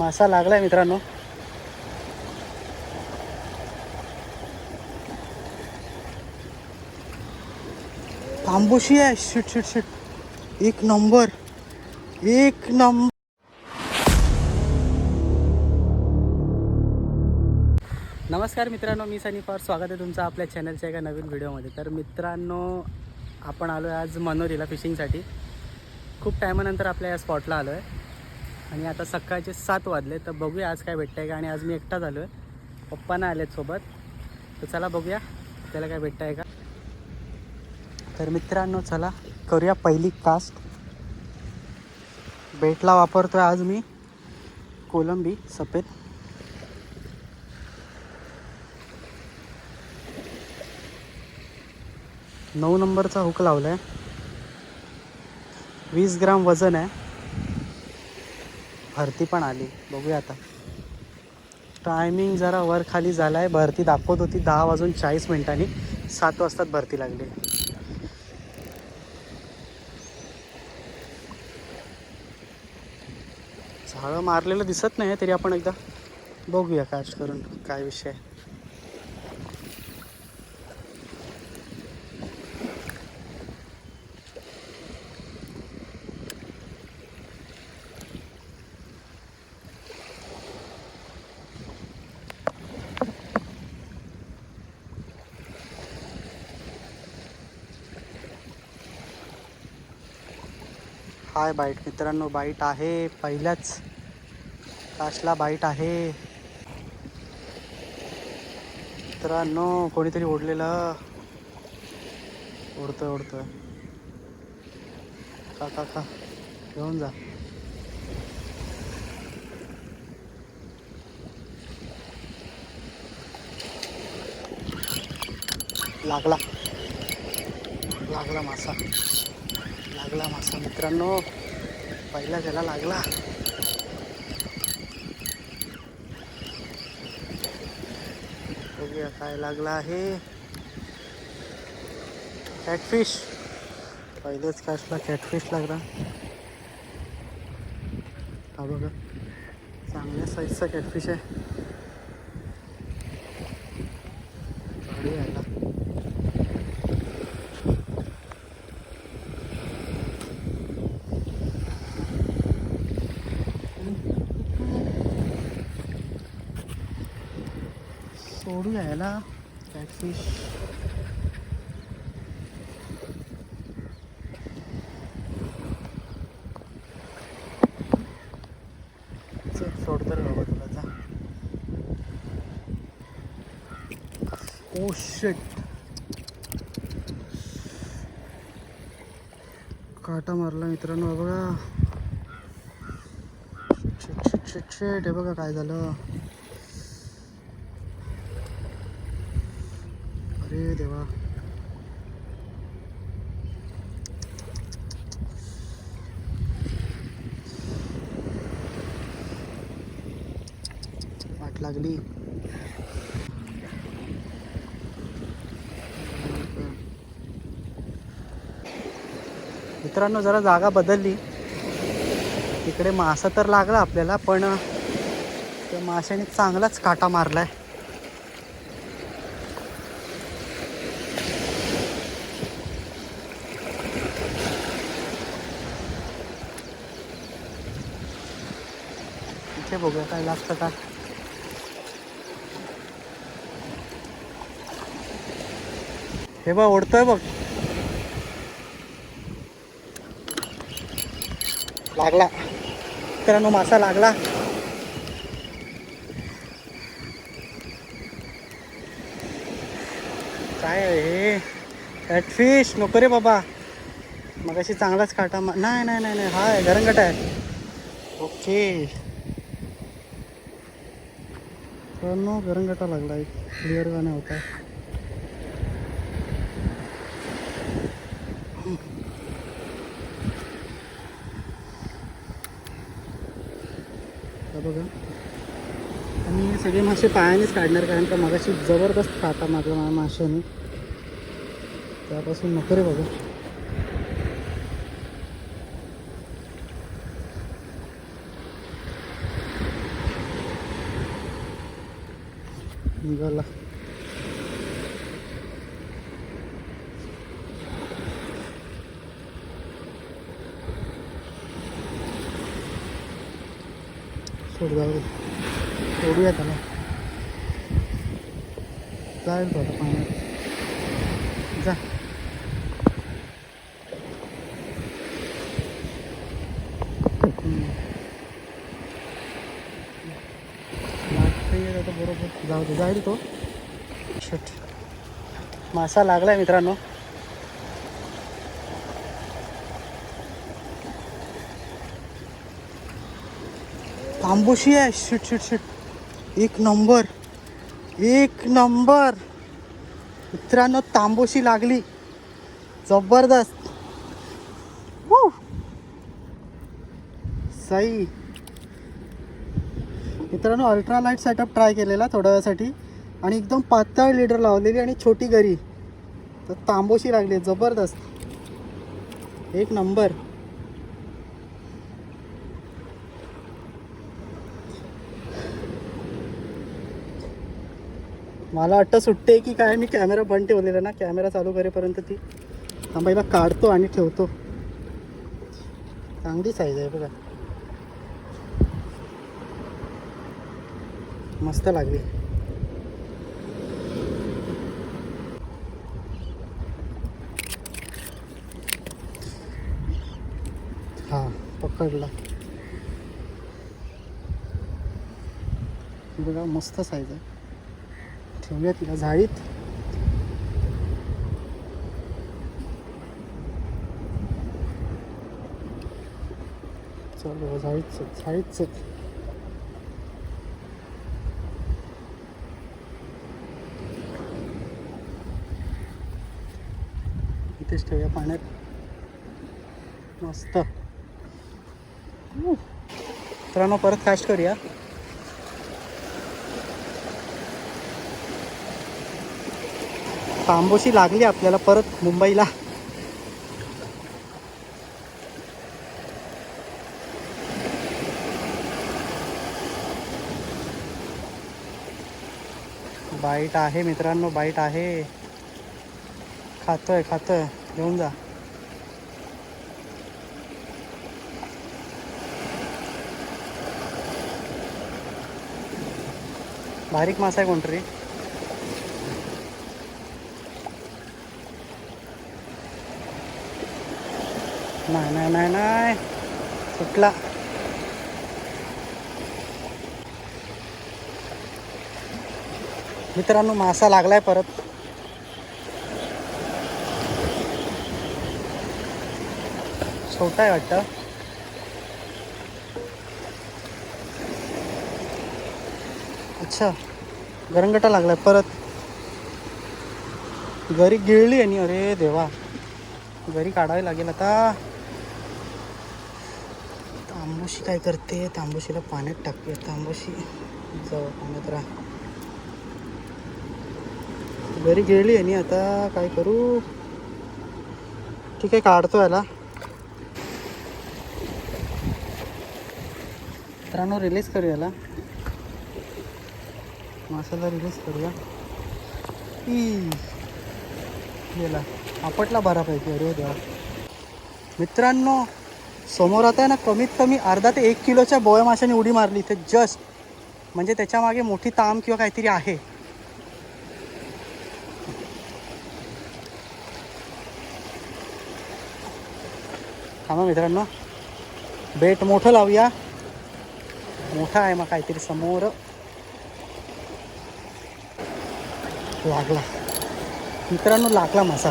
मासा लागलाय मित्रांनो. तांबोशी आहे. Shit shit shit. एक नंबर. एक नंबर. नमस्कार मित्रांनो मी सनी फार स्वागत आहे तुमचं आपल्या चॅनलच्या एका नवीन व्हिडिओमध्ये. तर मित्रांनो आपण आलो आहे आज मनोरीला फिशिंगसाठी खूप टायमानंतर आपल्या या स्पॉटला आलो आहे आणि आता सकाळचे सात वाजले तर बघूया आज काय भेटतं आहे का? आणि आज मी एकटा झालो आहे पप्पा नाही आलेत सोबत. तर चला बघूया त्याला काय भेटतं आहे का? तर मित्रांनो चला करूया पहिली कास्ट बेटला वापरतो आहे आज मी कोलंबी सफेद. नऊ नंबरचा हुक लावला आहे वीस ग्राम वजन आहे. भरती पण आली. बघूया आता. टायमिंग जरा वर खाली झाला आहे भरती दाखवत होती दहा वाजून चाळीस मिनिटांनी. सात वाजताच भरती लागली. झाडं मारलेलं दिसत नाही तरी आपण एकदा बघूया कास्ट करून काय विषय आहे. हाय बाईट? मित्रांनो बाईट आहे पहिल्याच काशला बाईट आहे. मित्रांनो कोणीतरी ओढलेलं. ओढतं ओढतं का का का घेऊन जा. लागला. लागला मासा. लागला मासा मित्रांनो. पहिला त्याला लागला. बघूया काय लागला आहे. कॅटफिश पहिलेच कासला कॅटफिश लागला. हा बघा. चांगल्या साईजचा कॅटफिश आहे. सोडू यायला कॅटफिश चल सोड बाबा तुला जा. Oh, ओ शेट काटा मारला मित्रांनो हा बघा. शिट शिट शिट शेट हे बघा काय झालं. अरे देवा वाट लागली मित्रांनो जरा जागा बदलली. तिकडे मासा तर लागला आपल्याला पण त्या माशाने चांगलाच काटा मारलाय इथे बघूया काय लागतं का हे बघ ओढतोय बघ. लागला. मित्रांनो मासा लागला. काय हे? कॅटफिश नको रे बाबा. मग अशी चांगलाच काटा नाही नाही नाही नाही. हा गरंगट आहे. ओके मित्रांनो गरंगटा लागला एक क्लिअर जाण्या होता. बघा. आणि सगळे मासे पायानेच काढणार कारण का मगाशी जबरदस्त खाता मागला माझ्या माशाने त्यापासून नको रे बघा. निघाला. सोडूया त्याला. जाईल तो पाण्यात. जा. जाऊ दे जाईल तो. शट मासा लागलाय मित्रांनो. तांबोशी आहे. शिट शिट शिट एक नंबर. एक नंबर. मित्रांनो तांबोशी लागली. जबरदस्त. सई. मित्रांनो अल्ट्रालाईट सेटअप ट्राय केलेला थोड्या वेळासाठी आणि एकदम पातळ लिडर लावलेली आणि छोटी गरी तर तांबोशी लागली जबरदस्त. एक नंबर मला वाटतं सुटते की काय मी कॅमेरा बंद ठेवलेला ना कॅमेरा चालू करेपर्यंत ती. थांबायला काढतो आणि ठेवतो. चांगली साईज आहे बघा. मस्त लागली. हा पकडला. बघा मस्त साईज आहे. ठेवूया तिला झाडीत चल झाडीच झाडीत चल झाडीत चल इथेच ठेवूया पाण्यात. मस्त. मित्रांनो परत कास्ट करूया. तांबोशी लागली आपल्याला परत मुंबईला. बाईट आहे मित्रांनो बाईट आहे. खातोय खातोय. घेऊन जा. बारीक मासा आहे कोणतरी. नाही नाही नाही नाही. सुटला. मित्रांनो मासा लागलाय परत. छोटा आहे वाटतं. अच्छा गरंगटा लागलाय परत. घरी गिळली आणि अरे देवा घरी काढावी लागेल आता. तांबुशी काय करते? तांबुशीला पाण्यात टाकते. तांबूशी जाऊ पाण्यात राहा. घरी गेली आणि आता काय करू? ठीक आहे काढतो याला. मित्रांनो रिलीज करू याला मासाला रिलीज करूया. ई गेला. आपटला बऱ्यापैकी अरे देवा. मित्रांनो समोर आता आहे ना कमीत कमी अर्धा ते एक किलोच्या बोया माशाने उडी मारली. इथे जस्ट म्हणजे त्याच्यामागे मोठी ताम किंवा काहीतरी आहे. थांबा मित्रांनो. बेट मोठं लावूया. मोठा आहे मग काहीतरी समोर. लागला. मित्रांनो लागला मासा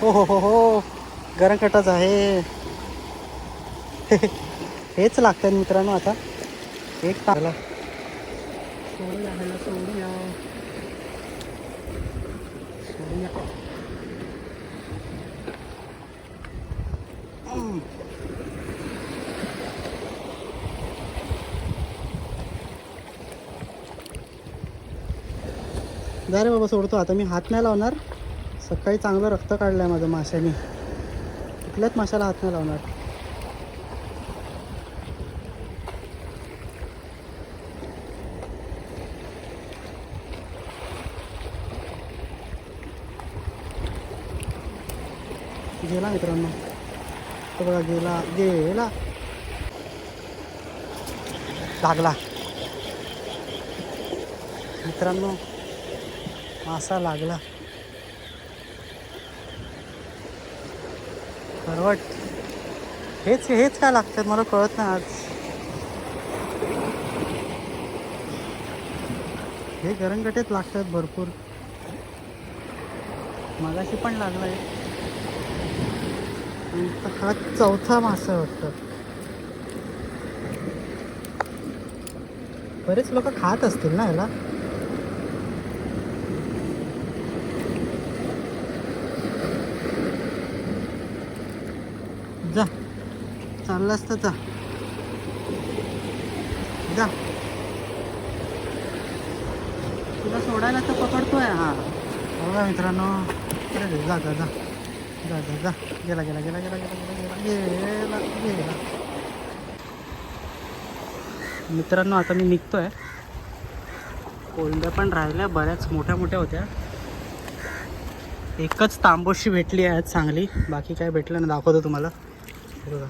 हो हो हो हो. गरम कटाच आहे. हेच लागतं मित्रांनो आता. एक ताला सोडूया ह्याला सोडूया जा रे बाबा सोडतो. आता मी हात नाही लावणार. सकाळी चांगलं रक्त काढलं आहे माझं माशाने कुठल्याच माशाला हात नाही लावणार. गेला मित्रांनो. तो बघा गेला गेला. लागला. मित्रांनो मासा लागला. करवट हेच हेच काय लागतात मला कळत नाही आज. हे गरंगटेत लागतात भरपूर. मगाशी पण लागलाय. आणि हा चौथा मासा आहे वाटतं बरेच लोक खात असतील ना याला? जा. चाललं असतं जा. जा. तुला सोडायला तर पकडतोय हा. बघा मित्रांनो जा जा जा. जा जा जा. गेला गेला गेला गेला गेला गेला गेला गेला गेला. मित्रांनो आता मी निघतोय. कोंड्या पण राहिल्या बऱ्याच मोठ्या मोठ्या होत्या. एकच तांबोशी भेटली आहे आज चांगली. बाकी काय भेटलं ना दाखवतो तुम्हाला. बघा.